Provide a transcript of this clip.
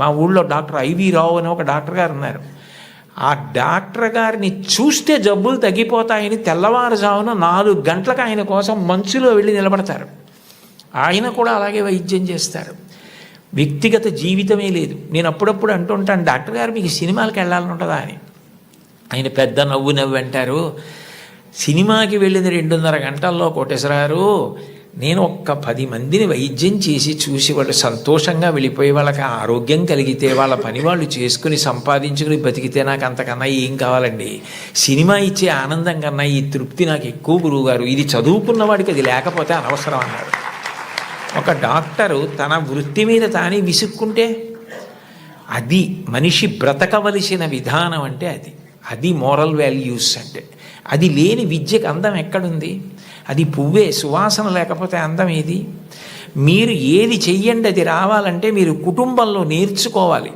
మా ఊళ్ళో doctor IV రావు అని ఒక డాక్టర్ గారు ఉన్నారు. ఆ డాక్టర్ గారిని చూస్తే జబ్బులు తగ్గిపోతాయని తెల్లవారుజామున నాలుగు గంటలకు ఆయన కోసం మంచులో వెళ్ళి నిలబడతారు. ఆయన కూడా అలాగే వైద్యం చేస్తారు. వ్యక్తిగత జీవితమే లేదు. నేను అప్పుడప్పుడు అంటుంటాను డాక్టర్ గారు మీకు సినిమాలకు వెళ్ళాలని ఉంటుందా? అని. ఆయన పెద్ద నవ్వు నవ్వు అంటారు. సినిమాకి వెళ్ళిన రెండున్నర గంటల్లో కోటేశ్వరారు నేను ఒక్క పది మందిని వైద్యం చేసి చూసి వాళ్ళు సంతోషంగా వెళ్ళిపోయి వాళ్ళకి ఆరోగ్యం కలిగితే వాళ్ళ పని వాళ్ళు చేసుకుని సంపాదించుకుని బతికితే నాకు అంతకన్నా ఏం కావాలండి? సినిమా ఇచ్చే ఆనందం కన్నా ఈ తృప్తి నాకు ఎక్కువ గురువుగారు. ఇది చదువుకున్న వాడికి అది లేకపోతే అనవసరం అన్నారు. ఒక డాక్టరు తన వృత్తి మీద తానే విసుక్కుంటే అది మనిషి బ్రతకవలసిన విధానం అంటే అది. అది మోరల్ వాల్యూస్ అంటే. అది లేని విద్యకు అందం ఎక్కడుంది? అది పువ్వే సువాసన లేకపోతే అందం ఏది? మీరు ఏది చెయ్యండి అది రావాలంటే మీరు కుటుంబంలో నేర్చుకోవాలి.